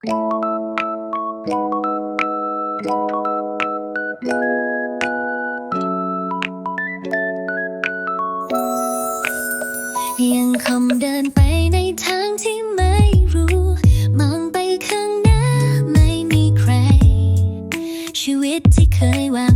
ยังคงเดินไปในทางที่ไม่รู้ มองไปข้างหน้าไม่มีใคร ชีวิตที่เคยว่า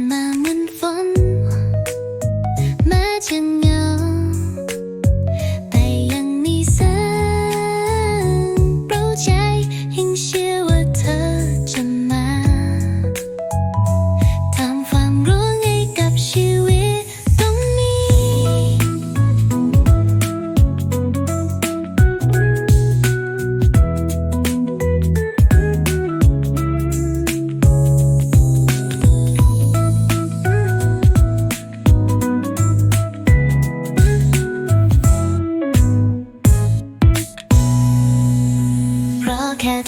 and I'm in fun. can't